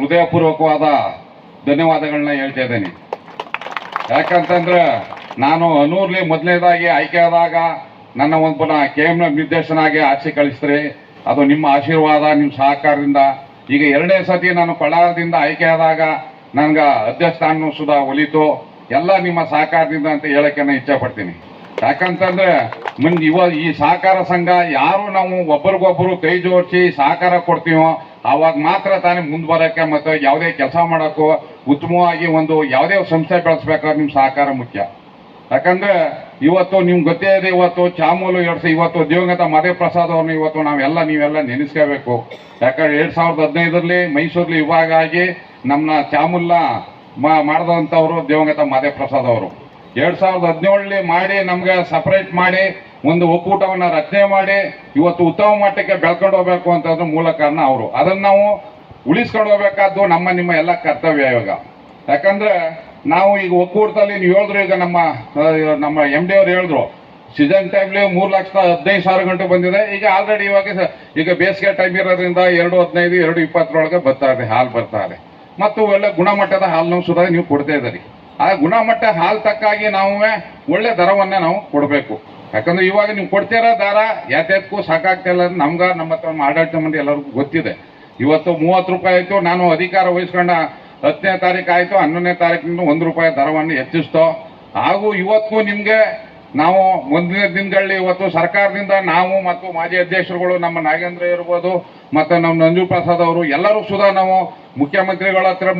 ಹೃದಯಪೂರ್ವಕವಾದ ಧನ್ಯವಾದಗಳನ್ನ ಹೇಳ್ತಾ ಇದ್ದೇನೆ. ಯಾಕಂತಂದ್ರೆ ನಾನು ಅನೂರ್ಲಿ ಮೊದಲನೇದಾಗಿ ಆಯ್ಕೆ ಆದಾಗ ನನ್ನ ಒಂದು ಪುನಃ ಕೆ ನಿರ್ದೇಶನಾಗಿ ಆಚೆ ಕಳಿಸ್ರಿ ಅದು ನಿಮ್ಮ ಆಶೀರ್ವಾದ, ನಿಮ್ಮ ಸಹಕಾರದಿಂದ. ಈಗ ಎರಡನೇ ಸತಿ ನಾನು ಕೊಳ್ಳಾರದಿಂದ ಆಯ್ಕೆ ಆದಾಗ ನನ್ಗೆ ಅಧ್ಯಕ್ಷ ಸ್ಥಾನ ಸುಧಾ ಒಲಿತು. ಎಲ್ಲ ನಿಮ್ಮ ಸಹಕಾರದಿಂದ ಅಂತ ಹೇಳಕ್ಕೆ ನಾನು ಇಚ್ಛೆ ಪಡ್ತೀನಿ. ಯಾಕಂತಂದ್ರೆ ಮುಂದೆ ಇವ ಈ ಸಹಕಾರ ಸಂಘ ಯಾರು ನಾವು ಒಬ್ಬರಿಗೊಬ್ಬರು ಕೈ ಜೋಡಿಸಿ ಸಹಕಾರ ಕೊಡ್ತೀವೋ ಆವಾಗ ಮಾತ್ರ ತಾನೇ ಮುಂದೆ ಬರೋಕ್ಕೆ ಮತ್ತು ಯಾವುದೇ ಕೆಲಸ ಮಾಡೋಕ್ಕೂ ಉತ್ತಮವಾಗಿ ಒಂದು ಯಾವುದೇ ಸಂಸ್ಥೆ ಬೆಳೆಸ್ಬೇಕಾದ್ರೆ ನಿಮ್ಮ ಸಹಕಾರ ಮುಖ್ಯ. ಯಾಕಂದ್ರೆ ಇವತ್ತು ನಿಮ್ಗೆ ಗೊತ್ತೇ ಇದೆ, ಇವತ್ತು ಚಾಮೂಲು ಎರಡು ಇವತ್ತು ದಿವಂಗತ ಮದೇ ಪ್ರಸಾದ್ ಅವ್ರನ್ನ ಇವತ್ತು ನಾವೆಲ್ಲ, ನೀವೆಲ್ಲ ನೆನೆಸ್ಕೋಬೇಕು. ಯಾಕಂದ್ರೆ ಎರಡು ಸಾವಿರದ ಹದಿನೈದರಲ್ಲಿ ಮೈಸೂರಲ್ಲಿ ವಿಭಾಗ ಆಗಿ ನಮ್ಮನ್ನ ಚಾಮುಲ್ಲ ಮಾಡಿದಂಥವ್ರು ದಿವಂಗತ ಮಾದೇ ಪ್ರಸಾದ್ ಅವರು. ಎರಡು ಸಾವಿರದ ಹದಿನೇಳಲ್ಲಿ ಮಾಡಿ ನಮ್ಗೆ ಸಪ್ರೇಟ್ ಮಾಡಿ ಒಂದು ಒಕ್ಕೂಟವನ್ನು ರಚನೆ ಮಾಡಿ ಇವತ್ತು ಉತ್ತಮ ಮಟ್ಟಕ್ಕೆ ಬೆಳ್ಕೊಂಡು ಹೋಗ್ಬೇಕು ಅಂತಂದ್ರೆ ಮೂಲ ಕಾರಣ ಅವರು. ಅದನ್ನ ನಾವು ಉಳಿಸ್ಕೊಂಡು ಹೋಗ್ಬೇಕಾದ್ದು ನಮ್ಮ ನಿಮ್ಮ ಎಲ್ಲ ಕರ್ತವ್ಯ ಇವಾಗ. ಯಾಕಂದ್ರೆ ನಾವು ಈಗ ಒಕ್ಕೂಟದಲ್ಲಿ ನೀವು ಹೇಳಿದ್ರು ಈಗ ನಮ್ಮ ನಮ್ಮ ಎಂ ಡಿ ಅವ್ರು ಹೇಳಿದ್ರು ಸೀಸನ್ ಟೈಮ್ಲಿ ಮೂರು ಲಕ್ಷದ ಹದಿನೈದು ಸಾವಿರ ಗಂಟೆ ಬಂದಿದೆ. ಈಗ ಆಲ್ರೆಡಿ ಇವಾಗ ಈಗ ಬೇಸಿಗೆ ಟೈಮ್ ಇರೋದ್ರಿಂದ ಎರಡು ಹದಿನೈದು, ಎರಡು ಇಪ್ಪತ್ತರೊಳಗೆ ಬರ್ತಾ ಇದೆ, ಹಾಲು ಬರ್ತಾ ಇದೆ. ಮತ್ತು ಒಳ್ಳೆ ಗುಣಮಟ್ಟದ ಹಾಲನ್ನು ಸುಧಾ ನೀವು ಕೊಡ್ತಾ ಇದ್ದೀರಿ. ಆ ಗುಣಮಟ್ಟ ಹಾಲು ತಕ್ಕಾಗಿ ನಾವು ಒಳ್ಳೆ ದರವನ್ನೇ ನಾವು ಕೊಡಬೇಕು. ಯಾಕಂದ್ರೆ ಇವಾಗ ನೀವು ಕೊಡ್ತೀರ ದರ ಯಾತ್ಯಾತ್ಗೂ ಸಾಕಾಗ್ತಿಲ್ಲ ಅಂತ ನಮ್ಗ, ನಮ್ಮ ಹತ್ರ ಆಡಳಿತ ಮಂಡಳಿ ಎಲ್ಲರಿಗೂ ಗೊತ್ತಿದೆ. ಇವತ್ತು ಮೂವತ್ತು ರೂಪಾಯಿ ಆಯ್ತು, ನಾನು ಅಧಿಕಾರ ವಹಿಸ್ಕೊಂಡ ಹತ್ತನೇ ತಾರೀಕು ಆಯ್ತು, ಹನ್ನೊಂದನೇ ತಾರೀಕಿನಿಂದ ಒಂದು ರೂಪಾಯಿ ದರವನ್ನು ಹೆಚ್ಚಿಸ್ತೋ. ಹಾಗೂ ಇವತ್ತು ನಿಮಗೆ ನಾವು ಮುಂದಿನ ದಿನಗಳಲ್ಲಿ ಇವತ್ತು ಸರ್ಕಾರದಿಂದ ನಾವು ಮತ್ತು ಮಾಜಿ ಅಧ್ಯಕ್ಷರುಗಳು ನಮ್ಮ ನಾಗೇಂದ್ರ ಇರ್ಬೋದು, ಮತ್ತು ನಮ್ಮ ನಂಜು ಪ್ರಸಾದ್ ಅವರು, ಎಲ್ಲರೂ ಸುಧಾ ನಾವು ಮುಖ್ಯಮಂತ್ರಿಗಳ ಹತ್ರ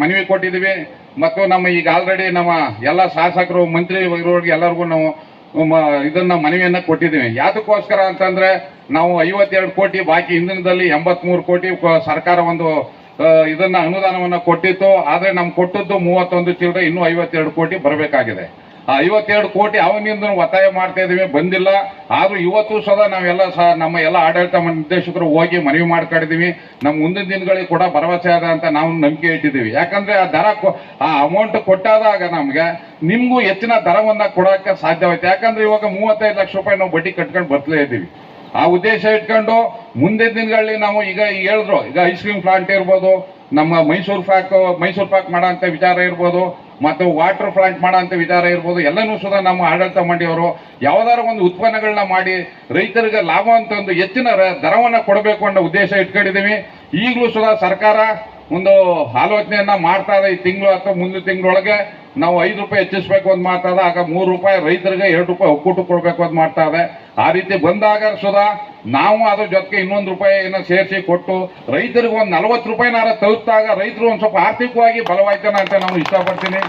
ಮನವಿ ಕೊಟ್ಟಿದ್ದೀವಿ. ಮತ್ತು ನಮ್ಮ ಈಗ ಆಲ್ರೆಡಿ ನಮ್ಮ ಎಲ್ಲ ಶಾಸಕರು, ಮಂತ್ರಿ ಎಲ್ಲರಿಗೂ ನಾವು ಇದನ್ನ ಮನವಿಯನ್ನ ಕೊಟ್ಟಿದ್ದೀವಿ. ಯಾತಕ್ಕೋಸ್ಕರ ಅಂತಂದ್ರೆ ನಾವು ಐವತ್ತೆರಡು ಕೋಟಿ, ಬಾಕಿ ಹಿಂದಿನದಲ್ಲಿ ಎಂಬತ್ಮೂರು ಕೋಟಿ ಸರ್ಕಾರ ಒಂದು ಇದನ್ನ ಅನುದಾನವನ್ನ ಕೊಟ್ಟಿತ್ತು. ಆದ್ರೆ ನಮ್ಗೆ ಕೊಟ್ಟದ್ದು ಮೂವತ್ತೊಂದು ಚಿಲ್ಲರೆ, ಇನ್ನೂ ಐವತ್ತೆರಡು ಕೋಟಿ ಬರಬೇಕಾಗಿದೆ. ಆ ಐವತ್ತೆರಡು ಕೋಟಿ ಅವನಿಂದ ಒತ್ತಾಯ ಮಾಡ್ತಾ ಇದೀವಿ, ಬಂದಿಲ್ಲ. ಆದ್ರೂ ಇವತ್ತು ಸದಾ ನಾವೆಲ್ಲ ಸಹ ನಮ್ಮ ಎಲ್ಲ ಆಡಳಿತ ನಿರ್ದೇಶಕರು ಹೋಗಿ ಮನವಿ ಮಾಡ್ಕೊಂಡಿದೀವಿ. ನಮ್ಮ ಮುಂದಿನ ದಿನಗಳಿಗೆ ಕೂಡ ಭರವಸೆ ಅದ ಅಂತ ನಾವು ನಂಬಿಕೆ ಇಟ್ಟಿದ್ದೀವಿ. ಯಾಕಂದ್ರೆ ಆ ದರ ಆ ಅಮೌಂಟ್ ಕೊಟ್ಟಾದಾಗ ನಮ್ಗೆ ನಿಮ್ಗೂ ಹೆಚ್ಚಿನ ದರವನ್ನ ಕೊಡೋಕೆ ಸಾಧ್ಯವಾಯ್ತು. ಯಾಕಂದ್ರೆ ಇವಾಗ ಮೂವತ್ತೈದು ಲಕ್ಷ ರೂಪಾಯಿ ನಾವು ಬಡ್ಡಿ ಕಟ್ಕೊಂಡು ಬರ್ತಲೇ ಇದ್ದೀವಿ. ಆ ಉದ್ದೇಶ ಇಟ್ಕೊಂಡು ಮುಂದೆ ದಿನಗಳಲ್ಲಿ ನಾವು ಈಗ ಹೇಳಿದ್ರು, ಈಗ ಐಸ್ ಕ್ರೀಮ್ ಪ್ಲಾಂಟ್ ಇರ್ಬೋದು, ನಮ್ಮ ಮೈಸೂರು ಪ್ಯಾಕ್ ಮೈಸೂರು ಪ್ಯಾಕ್ ಮಾಡೋಂಥ ವಿಚಾರ ಇರ್ಬೋದು, ಮತ್ತು ವಾಟರ್ ಪ್ಲಾಂಟ್ ಮಾಡೋ ಅಂತ ವಿಚಾರ ಇರ್ಬೋದು, ಎಲ್ಲನೂ ಸುದ ನಮ್ಮ ಆಡಳಿತ ಮಂಡಿಯವರು ಯಾವ್ದಾದ್ರು ಒಂದು ಉತ್ಪನ್ನಗಳನ್ನ ಮಾಡಿ ರೈತರಿಗೆ ಲಾಭ ಅಂತ ಒಂದು ಹೆಚ್ಚಿನ ದರವನ್ನ ಕೊಡಬೇಕು ಅನ್ನೋ ಉದ್ದೇಶ ಇಟ್ಕೊಂಡಿದ್ದೀವಿ. ಈಗಲೂ ಸುದ ಸರ್ಕಾರ ಒಂದು ಆಲೋಚನೆಯನ್ನ ಮಾಡ್ತಾ ಇದೆ ಈ ತಿಂಗಳು ಅಥವಾ ಮುಂದಿನ ತಿಂಗಳೊಳಗೆ. ನಾವು ಐದು ರೂಪಾಯಿ ಹೆಚ್ಚಿಸ್ಬೇಕು ಅಂತ ಮಾಡ್ತಾ ಇದೆ, ಆಗ ಮೂರು ರೂಪಾಯಿ ರೈತರಿಗೆ ಎರಡು ರೂಪಾಯಿ ಒಕ್ಕೂಟ ಕೊಡಬೇಕು ಅಂತ ಮಾಡ್ತಾ ಇದೆ. ಆ ರೀತಿ ಬಂದಾಗ ಸುಧಾ ನಾವು ಅದ್ರ ಜೊತೆಗೆ ಇನ್ನೊಂದು ರೂಪಾಯಿ ಏನೋ ಸೇರಿಸಿ ಕೊಟ್ಟು ರೈತರಿಗೆ ಒಂದು ನಲವತ್ತು ರೂಪಾಯಿನಾರ ತಲುಪಿದಾಗ ರೈತರು ಒಂದು ಸ್ವಲ್ಪ ಆರ್ಥಿಕವಾಗಿ ಬಲವಾಯ್ತಾನ ಅಂತ ನಾನು ಇಷ್ಟಪಡ್ತೀನಿ.